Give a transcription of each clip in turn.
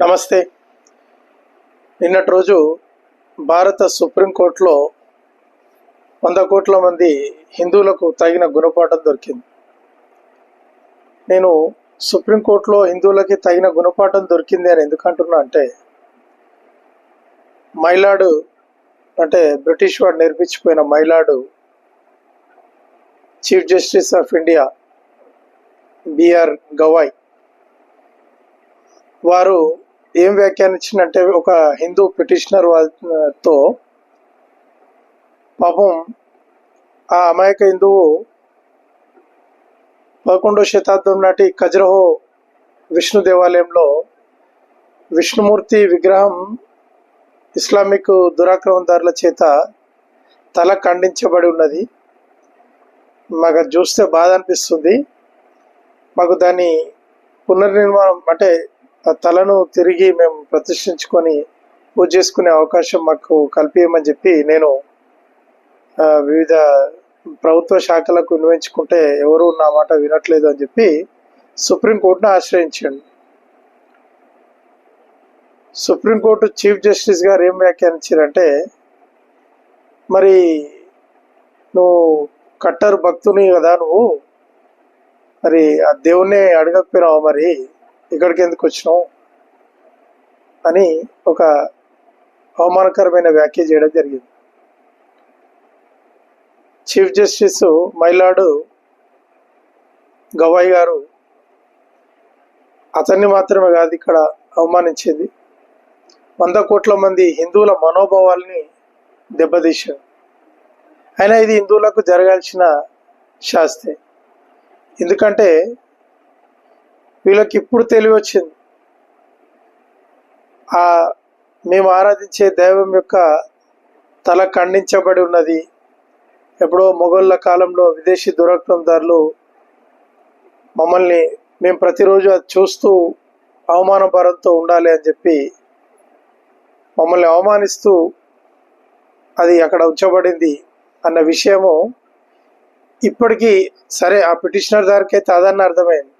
నమస్తే. నిన్నటి రోజు భారత సుప్రీంకోర్టులో వంద కోట్ల మంది హిందువులకు తగిన గుణపాఠం దొరికింది. నేను సుప్రీంకోర్టులో హిందువులకి తగిన గుణపాఠం దొరికింది అని ఎందుకంటున్నా అంటే మైలాడు అంటే బ్రిటిష్ వాడు నేర్పించిపోయిన my lord chief justice of India BR Gavai వారు ఏం వ్యాఖ్యానించిందంటే ఒక హిందూ పిటిషనర్ వాళ్ళతో పాపం ఆ అమాయక హిందువు పదకొండవ శతాబ్దం నాటి ఖజరహో విష్ణు దేవాలయంలో విష్ణుమూర్తి విగ్రహం ఇస్లామిక్ దురాక్రమణదారుల చేత తల ఖండించబడి ఉన్నది. మాకు చూస్తే బాధ అనిపిస్తుంది. మాకు దాని పునర్నిర్మాణం అంటే తలను తిరిగి మేము ప్రతిష్ఠించుకొని పూజ చేసుకునే అవకాశం మాకు కల్పించమని చెప్పి నేను వివిధ ప్రభుత్వ శాఖలకు వినియోగించుకుంటే ఎవరు నా మాట వినట్లేదు అని చెప్పి సుప్రీంకోర్టును ఆశ్రయించండి సుప్రీంకోర్టు చీఫ్ జస్టిస్ గారు ఏం వ్యాఖ్యానించారంటే మరి నువ్వు కట్టర్ భక్తుని కదా నువ్వు? మరి ఆ దేవుణ్ణి అడగకపోయినావు మరి? ఇక్కడికి ఎందుకు వచ్చినావు అని ఒక అవమానకరమైన వ్యాఖ్య చేయడం జరిగింది. చీఫ్ జస్టిస్ మైలాడు గవాయ్ గారు అతన్ని మాత్రమే కాదు ఇక్కడ అవమానించింది. వంద కోట్ల మంది హిందువుల మనోభావాల్ని దెబ్బతీశారు. అయినా ఇది హిందువులకు జరగాల్సిన శాస్తే. ఎందుకంటే వీళ్ళకి ఇప్పుడు తెలివి వచ్చింది ఆ మేము ఆరాధించే దైవం యొక్క తల ఖండించబడి ఉన్నది. ఎప్పుడో మొఘళ్ళ కాలంలో విదేశీ దురాక్రమదారులు మమ్మల్ని మేము ప్రతిరోజు అది చూస్తూ అవమానభారంతో ఉండాలి అని చెప్పి మమ్మల్ని అవమానిస్తూ అది అక్కడ ఉంచబడింది అన్న విషయము ఇప్పటికీ సరే ఆ పిటిషనర్ దారికైతే అదన్న అర్థమైంది.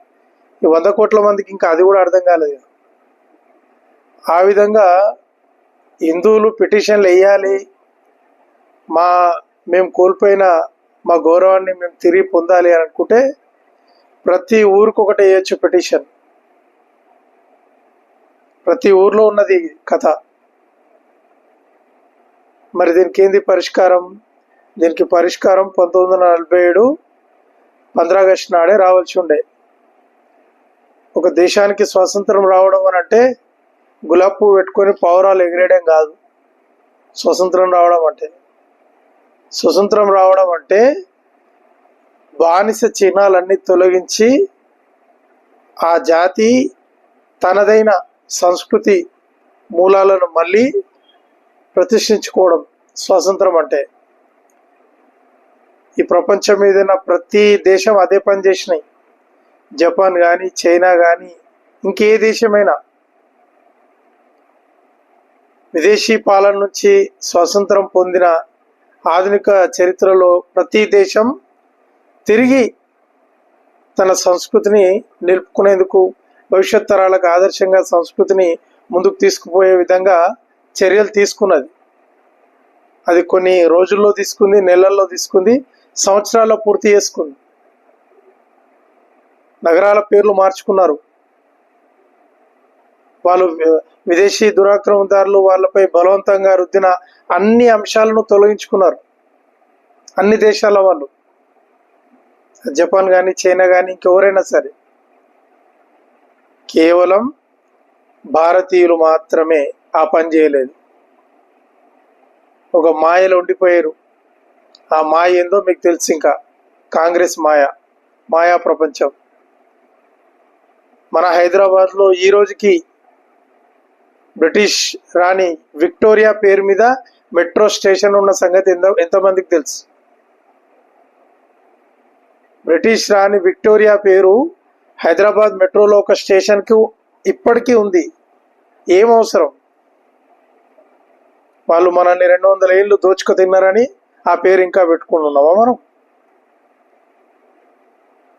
ఈ వంద కోట్ల మందికి ఇంకా అది కూడా అర్థం కాలేదు. ఆ విధంగా హిందువులు పిటిషన్లు వేయాలి. మా మేము కోల్పోయిన మా గౌరవాన్ని మేము తిరిగి పొందాలి అని అనుకుంటే ప్రతి ఊరికి ఒకటి వేయచ్చు పిటిషన్. ప్రతి ఊర్లో ఉన్నది కథ. మరి దీనికి ఏంది పరిష్కారం? దీనికి పరిష్కారం పంతొమ్మిది వందల నలభై ఏడు పంద్రాగస్టు నాడే రావాల్సి ఉండే. ఒక దేశానికి స్వాతంత్రం రావడం అని అంటే గులాబ్ పువ్వు పెట్టుకొని పౌరాలు ఎగిరేయడం కాదు. స్వతంత్రం రావడం అంటే. స్వతంత్రం రావడం అంటే బానిస చిహ్నాలన్నీ తొలగించి ఆ జాతి తనదైన సంస్కృతి మూలాలను మళ్ళీ ప్రతిష్ఠించుకోవడం స్వాతంత్రం అంటే. ఈ ప్రపంచం మీద ప్రతి దేశం అదే పని చేసినాయి. జపాన్ కానీ చైనా కానీ ఇంకే దేశమైనా విదేశీ పాలన నుంచి స్వాతంత్రం పొందిన ఆధునిక చరిత్రలో ప్రతి దేశం తిరిగి తన సంస్కృతిని నిలుపుకునేందుకు భవిష్యత్ తరాలకు ఆదర్శంగా సంస్కృతిని ముందుకు తీసుకుపోయే విధంగా చర్యలు తీసుకున్నది. అది కొన్ని రోజుల్లో తీసుకుంది నెలల్లో తీసుకుంది సంవత్సరాల్లో పూర్తి చేసుకుంది. నగరాల పేర్లు మార్చుకున్నారు. వాళ్ళు విదేశీ దురాక్రమదారులు వాళ్ళపై బలవంతంగా రుద్దిన అన్ని అంశాలను తొలగించుకున్నారు. అన్ని దేశాల వాళ్ళు. జపాన్ కానీ చైనా కానీ ఇంకెవరైనా సరే. కేవలం భారతీయులు మాత్రమే ఆ పని చేయలేదు. ఒక మాయలో ఉండిపోయారు. ఆ మాయ ఏందో మీకు తెలుసు ఇంకా. కాంగ్రెస్ మాయ. మాయా ప్రపంచం. మన హైదరాబాద్లో ఈ రోజుకి బ్రిటిష్ రాణి విక్టోరియా పేరు మీద మెట్రో స్టేషన్ ఉన్న సంగతి ఎంత ఎంతమందికి తెలుసు. బ్రిటిష్ రాణి విక్టోరియా పేరు హైదరాబాద్ మెట్రోలో ఒక స్టేషన్కి ఇప్పటికీ ఉంది. ఏం అవసరం? వాళ్ళు మనల్ని రెండు వందల ఏళ్ళు దోచుకు తిన్నారని ఆ పేరు ఇంకా పెట్టుకుంటున్నామా మనం?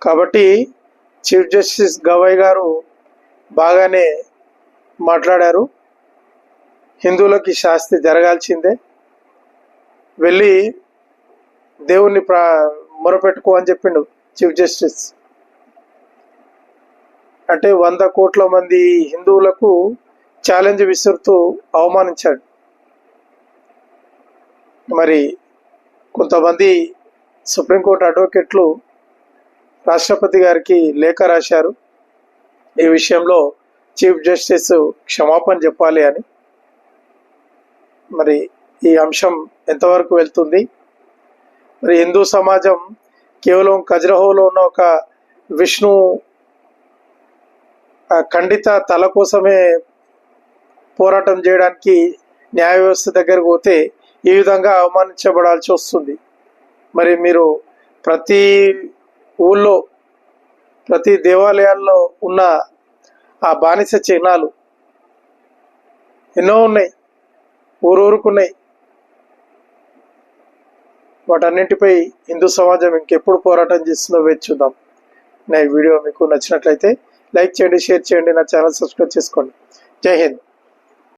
కాబట్టి చీఫ్ జస్టిస్ గవాయ్ గారు బాగానే మాట్లాడారు. హిందువులకి శాస్తి జరగాల్సిందే. వెళ్ళి దేవుణ్ణి ప్రా మొరపెట్టుకో అని చెప్పిండు చీఫ్ జస్టిస్. అంటే వంద కోట్ల మంది హిందువులకు ఛాలెంజ్ విసురుతూ అవమానించాడు. మరి కొంతమంది సుప్రీంకోర్టు అడ్వకేట్లు రాష్ట్రపతి గారికి లేఖ రాశారు. ఈ విషయంలో చీఫ్ జస్టిస్ క్షమాపణ చెప్పాలి అని. మరి ఈ అంశం ఎంతవరకు వెళ్తుంది? మరి హిందూ సమాజం కేవలం ఖజరహోలో ఉన్న ఒక విష్ణు ఖండిత తల కోసమే పోరాటం చేయడానికి న్యాయ వ్యవస్థ దగ్గరకు పోతే ఈ విధంగా అవమానించబడాల్సి వస్తుంది. మరి మీరు ప్రతి ఊళ్ళో ప్రతి దేవాలయాల్లో ఉన్న ఆ బానిస చిహ్నాలు ఎన్నో ఉన్నాయి ఊరూరుకున్నాయి. వాటన్నింటిపై హిందూ సమాజం ఇంకెప్పుడు పోరాటం చేస్తుందో వేచి చూద్దాం. నా ఈ వీడియో మీకు నచ్చినట్లయితే లైక్ చేయండి షేర్ చేయండి నా ఛానల్ సబ్స్క్రైబ్ చేసుకోండి. జై హింద్.